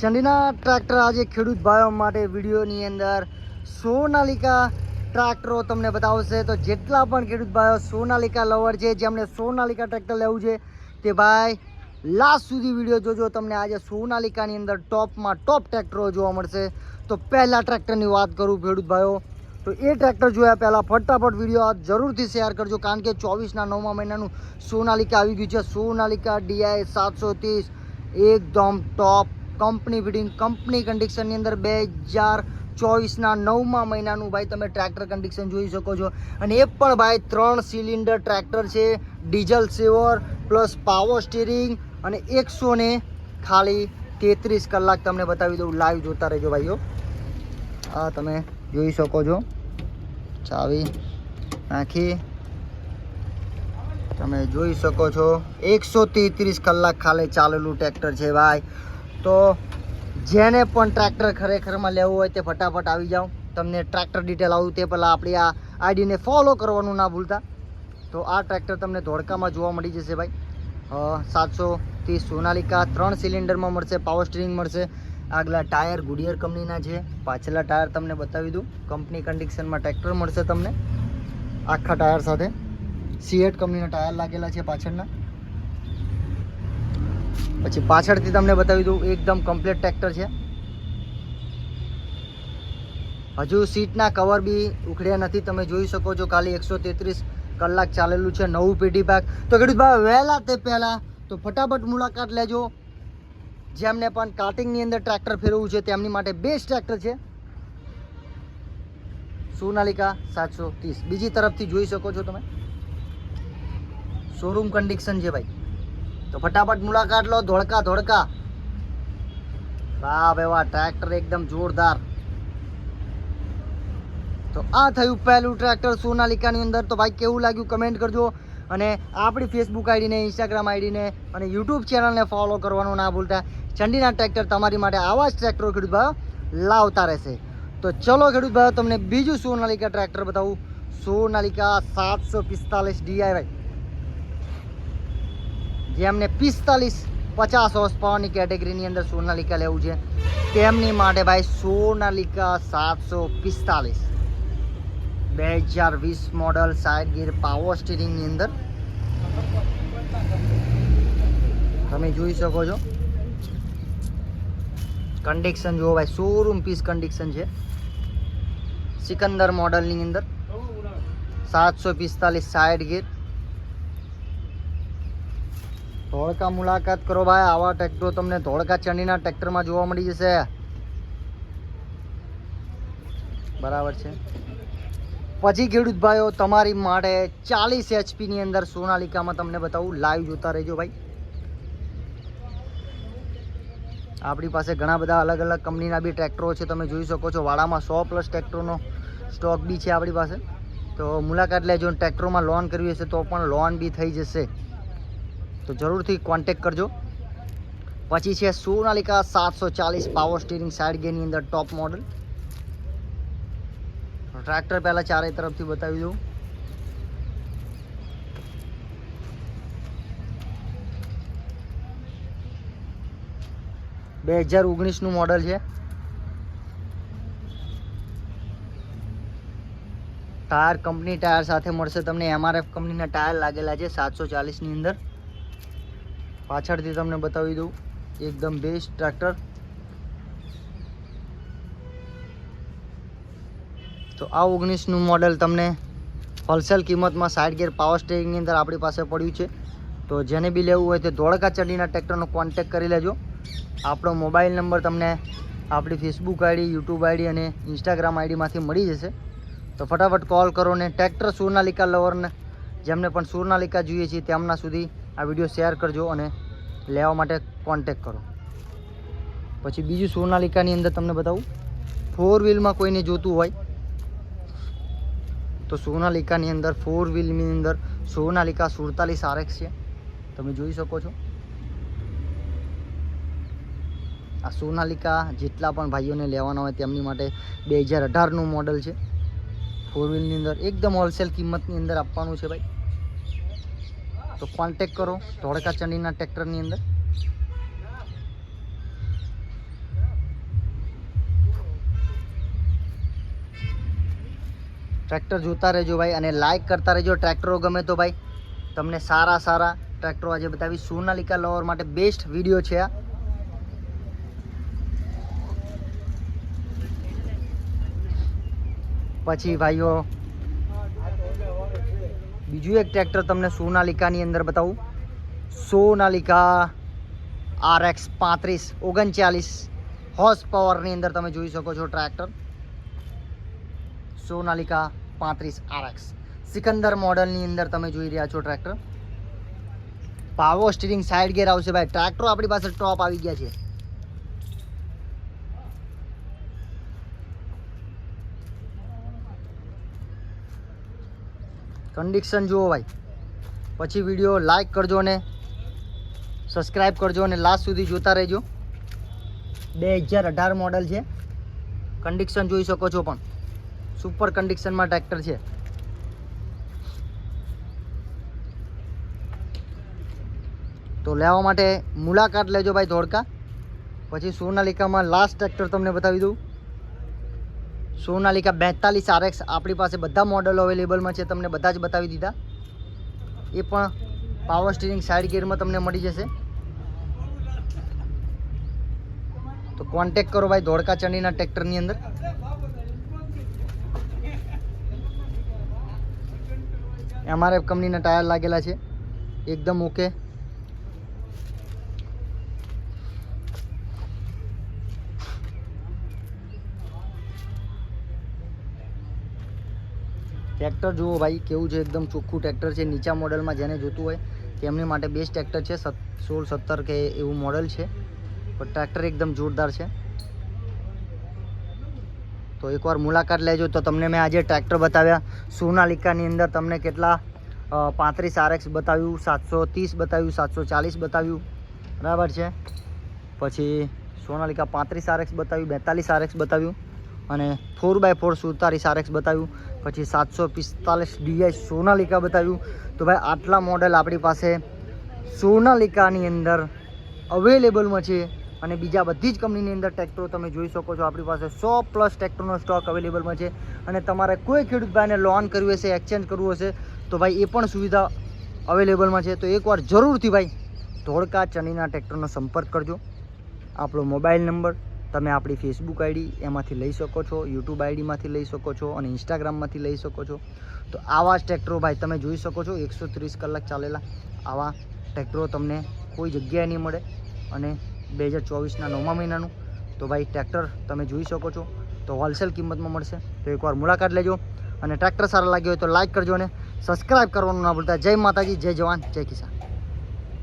ચંડીના tractor આજે ખેડૂત ભાઈઓ માટે વિડીયોની અંદર સોનાલિકા ટ્રેક્ટરો તમને બતાવશે. તો જેટલા પણ ખેડૂત ભાઈઓ સોનાલિકા લવર છે જેમને સોનાલિકા ટ્રેક્ટર લેવું છે, તે ભાઈ લાસ્ટ સુધી વીડિયો જોજો. તમને આજે સોનાલિકાની અંદર ટોપમાં ટોપ ટ્રેક્ટરો જોવા મળશે. તો પહેલાં ટ્રેક્ટરની વાત કરું ખેડૂત ભાઈઓ, તો એ ટ્રેક્ટર જોયા પહેલાં ફટાફટ વીડિયો આ જરૂરથી શેર કરજો, કારણ કે ચોવીસના નવમા મહિનાનું સોનાલિકા આવી ગયું છે. સોનાલિકા ડીઆઈ સાતસો એકદમ ટોપ કંપની ફિટિંગ, કંપની કન્ડિશનની અંદર બે હજાર ચોવીસના નવમા મહિનાનું ભાઈ તમે ટ્રેક્ટર કન્ડિશન જોઈ શકો છો. અને એ પણ ભાઈ ત્રણ સિલિન્ડર ટ્રેક્ટર છે diesel saver plus power steering અને એકસો ને ખાલી તેત્રીસ કલાક તમને બતાવી દઉં. લાઈવ જોતા રહેજો ભાઈઓ. આ તમે જોઈ શકો છો. ચાવી નાખી. તમે જોઈ શકો છો. એકસો તેત્રીસ કલાક ખાલી ચાલેલું ટ્રેક્ટર છે ભાઈ. તો જેને પણ ટ્રેક્ટર ખરેખરમાં લેવું હોય તે ફટાફટ આવી જાઓ. તમને ટ્રેક્ટર ડિટેલ આવું તે પહેલાં આપણી આ આઈડીને ફોલો કરવાનું ના ભૂલતા. તો આ ટ્રેક્ટર તમને ધોળકામાં જોવા મળી જશે ભાઈ. સાતસો ત્રીસ સોનાલિકા ત્રણ સિલિન્ડરમાં મળશે પાવર સ્ટીરિંગ મળશે. આગલા ટાયર ગુડિયર કંપનીના છે. પાછલા ટાયર તમને બતાવી દઉં. કંપની કન્ડિશનમાં ટ્રેક્ટર મળશે તમને. આખા ટાયર સાથે. સીએટ કંપનીના ટાયર લાગેલા છે પાછળના. પછી પાછળથી તમને બતાવી દઉં, એકદમ કમ્પ્લીટ ટ્રેક્ટર છે. હજુ સીટના કવર બી ઉખડ્યા નથી. તમે જોઈ શકો છો ખાલી એકસો તેત્રીસ કલાક ચાલેલું છે નવું પેઢી પાક તો ખેડૂત ભાઈ, વહેલા તે પહેલાં તો ફટાફટ મુલાકાત લેજો. જેમને પણ કાર્ટિંગની અંદર ટ્રેક્ટર ફેરવવું છે, તેમની માટે બેસ્ટ ટ્રેક્ટર છે. સોનાલિકા સાતસો ત્રીસ. બીજી તરફથી જોઈ શકો છો તમે. શોરૂમ કન્ડિશન છે ભાઈ. તો ફટાફટ મુલાકાત લો, ધોળકા ધોળકા. વાહ ભાઈ વાહ, ટ્રેક્ટર એકદમ જોરદાર. તો આ થયું પહેલું ટ્રેક્ટર સોનાલિકાની અંદર. તો ભાઈ, કેવું લાગ્યું કમેન્ટ કરજો. અને આપણી ફેસબુક આઈડીને ઇન્સ્ટાગ્રામ આઈડીને અને યુટ્યુબ ચેનલને ફોલો કરવાનું ના ભૂલતા. ચંડીના ટ્રેક્ટર તમારી માટે આવા જ ટ્રેક્ટરો ખેડૂત ભાઈ લાવતા રહેશે. તો ચલો ખેડૂત ભાઈ તમને બીજું સોનાલિકા ટ્રેક્ટર બતાવું. સોનાલિકા સાતસો પિસ્તાલીસ ડીઆઈ જેમને પિસ્તાલીસ પચાસ હોર્સ પાવરની કેટેગરીની અંદર સોનાલિકા લેવું છે. તેમની માટે ભાઈ સોનાલિકા સાતસો પિસ્તાલીસ. બે હજાર વીસ મોડલ સાઇડ ગીર પાવર સ્ટીરિંગની અંદર. તમે જોઈ શકો છો. કન્ડિક્શન જુઓ ભાઈ શોરૂમ પીસ કન્ડિક્શન છે. સિકંદર મોડલની અંદર. સાતસો પિસ્તાલીસ સાઇડ ગીર. ધોળકા મુલાકાત કરો ભાઈ. આવા ટ્રેક્ટરો તમને ધોળકા ચંડીના ટ્રેક્ટરમાં જોવા મળી જશે. બરાબર છે. પછી ખેડૂત ભાઈઓ, તમારી માટે ચાલીસ એચપીની અંદર સોનાલિકામાં તમને બતાવું. લાઈવ જોતા રહેજો ભાઈ. આપણી પાસે ઘણા બધા અલગ અલગ કંપનીના બી ટ્રેક્ટરો છે. તમે જોઈ શકો છો, વાડામાં સો પ્લસ ટ્રેક્ટરનો સ્ટોક બી છે આપણી પાસે. તો મુલાકાત લેજો ટ્રેક્ટરોમાં લોન કરવી હશે તો પણ લોન બી થઈ જશે. તો જરૂરથી કોન્ટેક કરજો. પછી છે સોનાલિકા સાતસો ચાલીસ પાવર સ્ટીરિંગ સાઇડ ગેરની અંદર ટોપ મોડલ ટ્રેક્ટર પહેલાં ચારે તરફથી બતાવી દઉં. બે હજાર ઓગણીસનું મોડલ છે. ટાયર કંપની ટાયર સાથે મળશે. તમને એમઆરએફ કંપનીના ટાયર લાગેલા છે સાતસો ચાલીસની અંદર. પાછળથી તમને બતાવી દઉં. એકદમ બેસ્ટ ટ્રેક્ટર તો આ ઓગણીસનું મોડલ તમને હોલસેલ કિંમતમાં સાઈડ ગેર પાવર સ્ટેરિંગની અંદર આપણી પાસે પડ્યું છે. તો જેને બી લેવું હોય તે ધોળકા ચડીના ટ્રેક્ટરનો કોન્ટેક કરી લેજો. આપણો મોબાઈલ નંબર તમને આપણી ફેસબુક આઈડી યુટ્યુબ આઈડી અને ઇન્સ્ટાગ્રામ આઈડીમાંથી મળી જશે. તો ફટાફટ કોલ કરો ને ટ્રેક્ટર સોનાલિકા લવરને જેમને પણ સોનાલિકા જોઈએ છે તેમના સુધી આ વીડિયો શેર કરજો અને લેવા માટે કોન્ટેક કરો. પછી બીજું સોનાલિકાની અંદર તમને બતાવું. ફોર વ્હીલમાં કોઈને જોતું હોય, તો સોનાલિકાની અંદર ફોર વ્હીલની અંદર સોનાલિકા સુડતાલીસ આરએક્સ છે. તમે જોઈ શકો છો. આ સોનાલિકા જેટલા પણ ભાઈઓને લેવાના હોય તેમની માટે બે હજાર અઢારનું મોડલ છે. ફોર વ્હીલની અંદર એકદમ હોલસેલ કિંમતની અંદર આપવાનું છે ભાઈ. તો કોન્ટેક કરો, ધોળકા ચંડીના ટ્રેક્ટરની અંદર. ટ્રેક્ટર જોતા રહેજો ભાઈ અને લાઇક કરતા રહેજો. ટ્રેક્ટરો ગમે તો ભાઈ, તમને સારા સારા ટ્રેક્ટરો આજે બતાવી. સોનાલિકા લોવર માટે બેસ્ટ વીડિયો છે આ. પછી ભાઈઓ બીજું એક ટ્રેક્ટર તમને સોનાલિકાની અંદર બતાવું. સોનાલિકા આર એક્સ પાંત્રીસ, ઓગણચાલીસ હોર્સ પાવરની અંદર તમે જોઈ શકો છો ટ્રેક્ટર સોનાલિકા પાંત્રીસ આરએક્સ સિકંદર મોડલની અંદર તમે જોઈ રહ્યા છો tractor power steering side gear આવશે ભાઈ. ટ્રેક્ટરો આપણી પાસે ટોપ આવી ગયા છે. કન્ડિશન જુઓ ભાઈ. પછી વીડિયો લાઈક કરજો ને સબસ્ક્રાઈબ કરજો અને લાસ્ટ સુધી જોતા રહેજો. બે હજાર અઢાર મોડલ છે. કન્ડિશન જોઈ શકો છો પણ. સુપર કન્ડિશનમાં ટ્રેક્ટર છે. તો લેવા માટે મુલાકાત લેજો ભાઈ ધોળકા. પછી સોનાલિકામાં લાસ્ટ ટ્રેક્ટર તમને બતાવી દઉં. સોનાલિકા બેતાલીસ આરએક્સ આપણી પાસે બધા મોડલો અવેલેબલમાં છે, તમને બધા જ બતાવી દીધા. એ પણ પાવર સ્ટીરિંગ સાઈડ ગિયરમાં તમને મળી જશે. તો કોન્ટેક કરો ભાઈ ધોળકા ચંડીના ટ્રેક્ટરની અંદર. એમઆરએફ કંપનીના ટાયર લાગેલા છે. એકદમ ઓકે ટ્રેક્ટર જુઓ ભાઈ, કેવું છે, એકદમ ચોખ્ખું ટ્રેક્ટર છે. નીચા મોડલમાં જેને જોતું હોય, તેમની માટે બેસ્ટ ટ્રેક્ટર છે સોળ, સત્તર કે એવું મોડલ છે. પણ ટ્રેક્ટર એકદમ જોરદાર છે. તો એકવાર મુલાકાત લેજો. તો તમને મેં આજે ટ્રેક્ટર બતાવ્યા. સોનાલિકાની અંદર તમને કેટલા પાંત્રીસ આરએક્સ બતાવ્યું, સાતસો ત્રીસ બતાવ્યું, સાતસો ચાલીસ બતાવ્યું. બરાબર છે? પછી સોનાલિકા પાંત્રીસ આરએક્સ બતાવ્યું, બેતાલીસ આરએક્સ બતાવ્યું. અને ફોર બાય ફોર સુડતાલીસ આરએક્સ બતાવ્યું. પછી સાતસો પિસ્તાલીસ ડીઆઈ સોનાલિકા બતાવ્યું. તો ભાઈ, આટલા મોડલ આપણી પાસે સોનાલિકાની અંદર અવેલેબલમાં છે. અને બીજા બધી જ કંપનીની અંદર ટ્રેક્ટરો તમે જોઈ શકો છો. આપણી પાસે સો પ્લસ ટ્રેક્ટરનો સ્ટોક અવેલેબલમાં છે. અને તમારે કોઈ ખેડૂત ભાઈને લોન કરવી હશે એક્સચેન્જ કરવું હશે, તો ભાઈ, એ પણ સુવિધા અવેલેબલમાં છે. તો એકવાર જરૂરથી ભાઈ, ધોળકા ચનીના ટ્રેક્ટરનો સંપર્ક કરજો. આપણો મોબાઈલ નંબર તમે આપણી ફેસબુક આઈડી એમાંથી લઈ શકો છો યુટ્યુબ આઈડીમાંથી લઈ શકો છો અને ઇન્સ્ટાગ્રામમાંથી લઈ શકો છો. તો આવા જ ટ્રેક્ટરો ભાઈ તમે જોઈ શકો છો, એકસો ત્રીસ કલાક ચાલેલા આવા ટ્રેક્ટરો તમને કોઈ જગ્યાએ નહીં મળે. અને બે હજાર ચોવીસના નવમા મહિનાનું, તો ભાઈ ટ્રેક્ટર તમે જોઈ શકો છો, તો હોલસેલ કિંમતમાં મળશે. તો એકવાર મુલાકાત લેજો અને ટ્રેક્ટર સારા લાગ્યો હોય તો લાઈક કરજો અને સબસ્ક્રાઈબ કરવાનું ના ભૂલતા. જય માતાજી, જય જવાન, જય કિસાન.